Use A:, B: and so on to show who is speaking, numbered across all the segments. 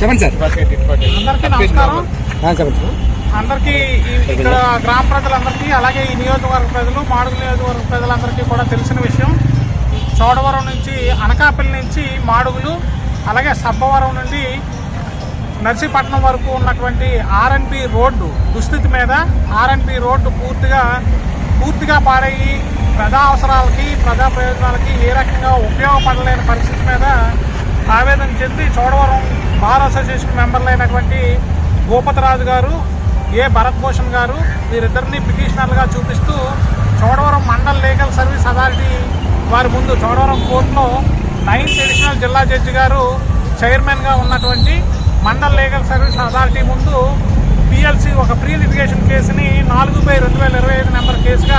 A: చెప్పండి సార్.
B: అందరికీ నమస్కారం. అందరికీ ఇక్కడ గ్రామ ప్రజలందరికీ అలాగే ఈ నియోజకవర్గ ప్రజలు మాడుగు నియోజకవర్గ ప్రజలందరికీ కూడా తెలిసిన విషయం. చోడవరం నుంచి అనకాపల్లి నుంచి మాడుగులు అలాగే సబ్బవరం నుండి నర్సీపట్నం వరకు ఉన్నటువంటి ఆర్ఎన్బి రోడ్డు దుస్థితి మీద ఆర్ఎన్బి రోడ్డు పూర్తిగా పూర్తిగా పాడయ్యి ప్రజా అవసరాలకి ప్రజా ప్రయోజనాలకి ఏ రకంగా ఉపయోగపడలేని పరిస్థితి మీద ఆవేదన చెంది చోడవరం బార్ అసోసియేషన్ మెంబర్లు అయినటువంటి గోపతరాజు గారు ఏ భరత్ భూషణ్ గారు వీరిద్దరిని పిటిషనర్లుగా చూపిస్తూ Chodavaram mandal legal service authority వారి ముందు చోడవరం కోర్టులో నైన్త్ ఎడిషనల్ జిల్లా జడ్జి గారు చైర్మన్గా ఉన్నటువంటి మండల్ లీగల్ సర్వీస్ అథారిటీ ముందు పిఎల్సి ఒక ప్రీ లిటిగేషన్ కేసుని నాలుగు బై రెండు వేల ఇరవై ఐదు నెంబర్ కేసుగా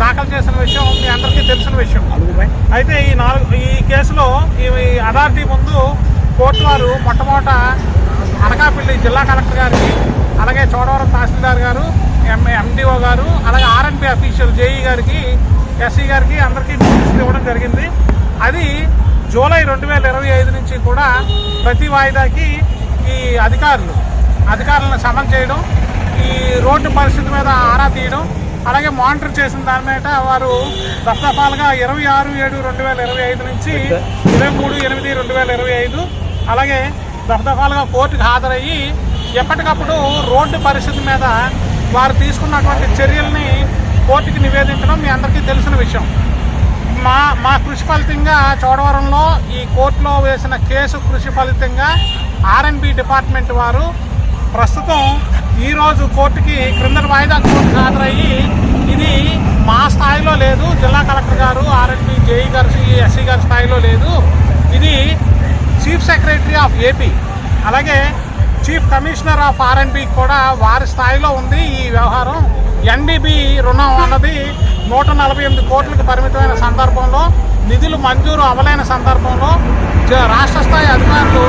B: దాఖలు చేసిన విషయం మీ అందరికీ తెలిసిన విషయం. అయితే ఈ నాలుగు ఈ కేసులో ఈ అథారిటీ ముందు కోర్టు వారు మొట్టమొదట అనకాపల్లి జిల్లా కలెక్టర్ గారికి అలాగే చోడవరం తహసీల్దార్ గారు ఎండిఓ గారు అలాగే ఆర్ఎన్పి అఫీషియల్ జేఈ గారికి ఎస్సీ గారికి అందరికీ నోటీసులు ఇవ్వడం జరిగింది. అది జూలై రెండు వేల ఇరవై ఐదు నుంచి కూడా ప్రతి వాయిదాకి ఈ అధికారులు అధికారులను సమన్ చేయడం ఈ రోడ్డు పరిస్థితి మీద ఆరా తీయడం అలాగే మానిటర్ చేసిన దాని మీద వారు దఫాలుగా ఇరవై ఆరు ఏడు రెండు వేల ఇరవై ఐదు నుంచి ఇరవై మూడు ఎనిమిది రెండు వేల ఇరవై ఐదు అలాగే దఫదఫాలుగా కోర్టుకు హాజరయ్యి ఎప్పటికప్పుడు రోడ్డు పరిస్థితి మీద వారు తీసుకున్నటువంటి చర్యల్ని కోర్టుకి నివేదించడం మీ అందరికీ తెలిసిన విషయం. మా మా కృషి ఫలితంగా చోడవరంలో ఈ కోర్టులో వేసిన కేసు కృషి ఫలితంగా ఆర్ఎన్బి డిపార్ట్మెంట్ వారు ప్రస్తుతం ఈరోజు కోర్టుకి క్రింద వాయిదా కోర్టుకు హాజరయ్యి ఇది మా స్థాయిలో లేదు. జిల్లా కలెక్టర్ గారు ఆర్ఎన్బి జేఈ గారు ఎస్సీ గారి స్థాయిలో లేదు. ఇది చీఫ్ సెక్రటరీ ఆఫ్ ఏపీ అలాగే చీఫ్ కమిషనర్ ఆఫ్ ఆర్ఎన్బి కూడా వారి స్థాయిలో ఉంది ఈ వ్యవహారం. ఎన్డీబీ రుణం అన్నది నూట నలభై ఎనిమిది కోట్లకు పరిమితమైన సందర్భంలో నిధులు మంజూరు అవ్వలేని సందర్భంలో రాష్ట్ర స్థాయి అధికారులు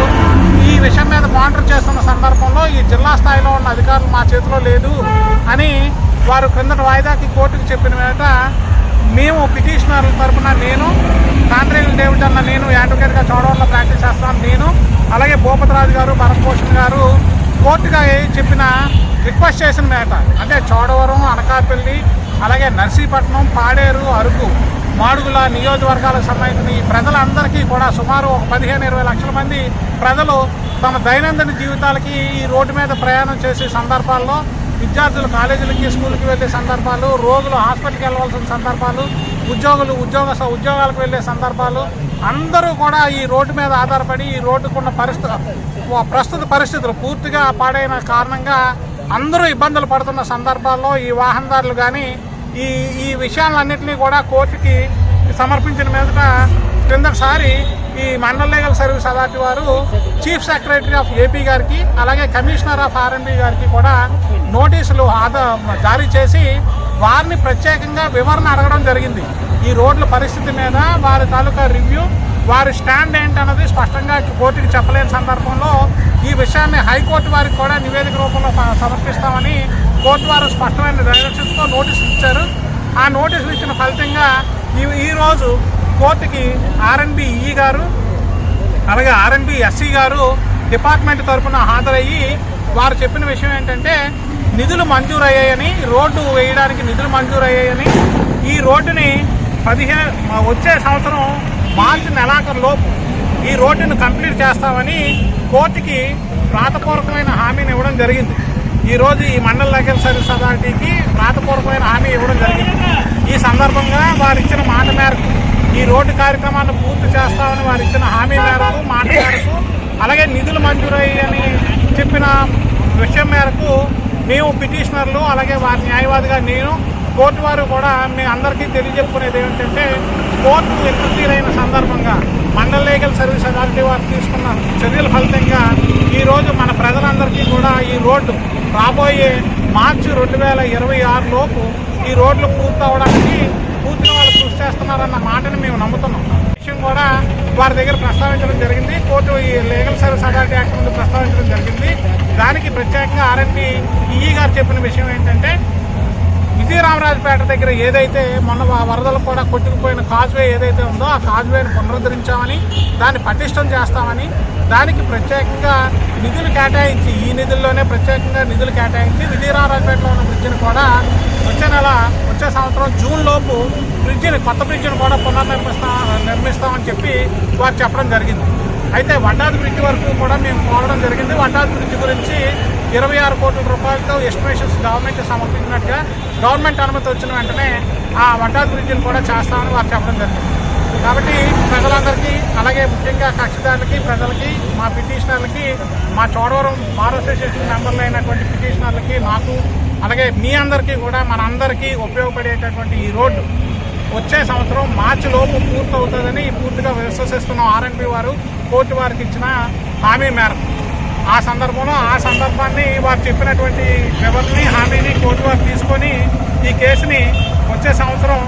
B: ఈ విషయం మీద మానిటర్ చేస్తున్న సందర్భంలో ఈ జిల్లా స్థాయిలో ఉన్న అధికారులు మా చేతిలో లేదు అని వారు క్రిందటి వాయిదాకి కోర్టుకు చెప్పిన మీద మేము పిటిషనర్ల తరపున నేను కాంట్రేగుల డేవిడ్ అన్న నేను అడ్వకేట్గా చోడవరంలో ప్రాక్టీస్ చేస్తాను నేను అలాగే భూపతిరాజు గారు భరత్ గారు కోర్టుగా చెప్పిన రిక్వెస్ట్ చేసిన మేట. అంటే చోడవరం అనకాపల్లి అలాగే నర్సీపట్నం పాడేరు అరకు మాడుగుల నియోజకవర్గాలకు సంబంధించిన ఈ ప్రజలందరికీ కూడా సుమారు ఒక పదిహేను ఇరవై లక్షల మంది ప్రజలు తమ దైనందిన జీవితాలకి ఈ రోడ్డు మీద ప్రయాణం చేసే సందర్భాల్లో విద్యార్థులు కాలేజీలకి స్కూల్కి వెళ్ళే సందర్భాలు రోగులు హాస్పిటల్కి వెళ్ళవలసిన సందర్భాలు ఉద్యోగులు ఉద్యోగ ఉద్యోగాలకు వెళ్ళే సందర్భాలు అందరూ కూడా ఈ రోడ్డు మీద ఆధారపడి ఈ రోడ్డుకున్న పరిస్థితి ప్రస్తుత పరిస్థితులు పూర్తిగా పాడైన కారణంగా అందరూ ఇబ్బందులు పడుతున్న సందర్భాల్లో ఈ వాహనదారులు కానీ ఈ ఈ విషయాలన్నింటినీ కూడా కోర్టుకి సమర్పించిన మీదట క్రిందసారి ఈ మండల్ లీగల్ సర్వీస్ అథారిటీ వారు చీఫ్ సెక్రటరీ ఆఫ్ ఏపీ గారికి అలాగే కమిషనర్ ఆఫ్ ఆర్ఎంబీ గారికి కూడా నోటీసులు ఆదా జారీ చేసి వారిని ప్రత్యేకంగా వివరణ అడగడం జరిగింది. ఈ రోడ్ల పరిస్థితి మీద వారి తాలూకా రివ్యూ వారి స్టాండ్ ఏంటన్నది స్పష్టంగా కోర్టుకి చెప్పలేని సందర్భంలో ఈ విషయాన్ని హైకోర్టు వారికి కూడా నివేదిక రూపంలో సమర్పిస్తామని కోర్టు వారు స్పష్టమైన డైరెక్షన్స్తో నోటీసులు ఇచ్చారు. ఆ నోటీసులు ఇచ్చిన ఫలితంగా ఈ ఈరోజు కోర్టుకి ఆర్ఎన్బి ఈ గారు అలాగే ఆర్ఎన్బి ఎస్సీ గారు డిపార్ట్మెంట్ తరఫున హాజరయ్యి వారు చెప్పిన విషయం ఏంటంటే నిధులు మంజూరు అయ్యాయని రోడ్డు వేయడానికి నిధులు మంజూరయ్యాయని ఈ రోడ్డుని పదిహేను వచ్చే సంవత్సరం మార్చి నెలాఖరు లోపు ఈ రోడ్డును కంప్లీట్ చేస్తామని కోర్టుకి రాతపూర్వకమైన హామీని ఇవ్వడం జరిగింది. ఈరోజు ఈ మండల లీగల్ సర్వీస్ అథారిటీకి రాతపూర్వకమైన హామీ ఇవ్వడం జరిగింది. ఈ సందర్భంగా వారు ఇచ్చిన మాట మేరకు ఈ రోడ్డు కార్యక్రమాన్ని పూర్తి చేస్తామని వారు ఇచ్చిన హామీ మేరకు మాట మేరకు అలాగే నిధులు మంజూరయ్యని చెప్పిన విషయం మేరకు మేము పిటిషనర్లు అలాగే వారి న్యాయవాదిగా నేను కోర్టు వారు కూడా మీ అందరికీ తెలియజెప్పుకునేది ఏమిటంటే కోర్టు ఇంటర్ఫీర్ సందర్భంగా మండల లీగల్ సర్వీస్ అథారిటీ వారు తీసుకున్న చర్యల ఫలితంగా ఈరోజు మన ప్రజలందరికీ కూడా ఈ రోడ్డు రాబోయే మార్చి రెండు వేల ఇరవై ఆరులోపు ఈ రోడ్లు పూర్తి అవడానికి పూర్తిగా వాళ్ళు కృషి చేస్తున్నారన్న మాట మేము నమ్ముతున్నాం. విషయం కూడా వారి దగ్గర ప్రస్తావించడం జరిగింది. కోర్టు ఈ లీగల్ సర్వీస్ అథారిటీ యాక్ట్ ముందు ప్రస్తావించడం జరిగింది. దానికి ప్రత్యేకంగా ఆర్ఎన్పి ఈఈ గారు చెప్పిన విషయం ఏంటంటే విజయరామరాజపేట దగ్గర ఏదైతే మొన్న వరదలు కూడా కొట్టుకుపోయిన కాజ్వే ఏదైతే ఉందో ఆ కాజ్వేని పునరుద్ధరించామని దాన్ని పటిష్టం చేస్తామని దానికి ప్రత్యేకంగా నిధులు కేటాయించి ఈ నిధుల్లోనే ప్రత్యేకంగా నిధులు కేటాయించి విజయరామరాజపేటలో ఉన్న బ్రిడ్జిని కూడా వచ్చే నెల వచ్చే సంవత్సరం జూన్ లోపు బ్రిడ్జిని కొత్త బ్రిడ్జిని కూడా పునర్నిర్మిస్తా నిర్మిస్తామని చెప్పి వారు చెప్పడం జరిగింది. అయితే వడ్డాది బ్రిడ్జ్ వరకు కూడా మేము పోవడం జరిగింది. వడ్డాది బ్రిడ్జ్ గురించి ఇరవై ఆరు కోట్ల రూపాయలతో ఎస్టిమేషన్స్ గవర్నమెంట్ సమర్పించినట్టుగా గవర్నమెంట్ అనుమతి వచ్చిన వెంటనే ఆ వడ్డాది బ్రిడ్జిని కూడా చేస్తామని వారు చెప్పడం జరిగింది. కాబట్టి ప్రజలందరికీ అలాగే ముఖ్యంగా కక్షిదారులకి ప్రజలకి మా పిటిషనర్లకి మా చోడవరం బార్ అసోసియేషన్ మెంబర్లు అయినటువంటి పిటిషనర్లకి నాకు అలాగే మీ అందరికీ కూడా మన అందరికీ ఉపయోగపడేటటువంటి ఈ రోడ్డు వచ్చే సంవత్సరం మార్చి లోపు పూర్తవుతుందని పూర్తిగా విశ్వసిస్తున్నాం ఆర్ఎన్బి వారు కోర్టు వారికి ఇచ్చిన హామీ మేరకు. ఆ సందర్భంలో ఆ సందర్భాన్ని వారు చెప్పినటువంటి వివరణని హామీని కోర్టు వారు తీసుకొని ఈ కేసుని వచ్చే సంవత్సరం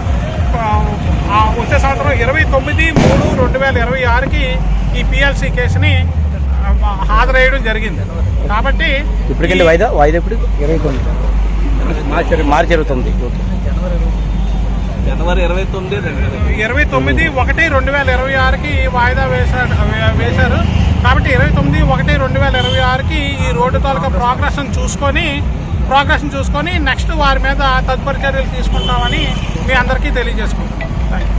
B: వచ్చే సంవత్సరం ఇరవై తొమ్మిది మూడు రెండు వేల ఇరవై ఆరుకి ఈ పిఎల్సి కేసుని హాజరయ్యడం జరిగింది. కాబట్టి
A: ఇప్పటికెళ్ళి వాయిదా? వాయిదా ఇప్పుడు ఇరవై తొమ్మిది. మార్చి మార్చి ఇరవై తొమ్మిది.
C: జనవరి ఇరవై తొమ్మిది ఇరవై.
B: ఇరవై తొమ్మిది ఒకటి రెండు వేల ఇరవై ఆరుకి వాయిదా వేశారు వేశారు. కాబట్టి ఇరవై తొమ్మిది ఒకటి రెండు వేల ఇరవై ఆరుకి ఈ రోడ్డు తాలూకా ప్రోగ్రెస్ని చూసుకొని ప్రోగ్రెస్ని చూసుకొని నెక్స్ట్ వారి మీద తదుపరి చర్యలు తీసుకుంటామని మీ అందరికీ తెలియజేసుకుంటాం థ్యాంక్ యూ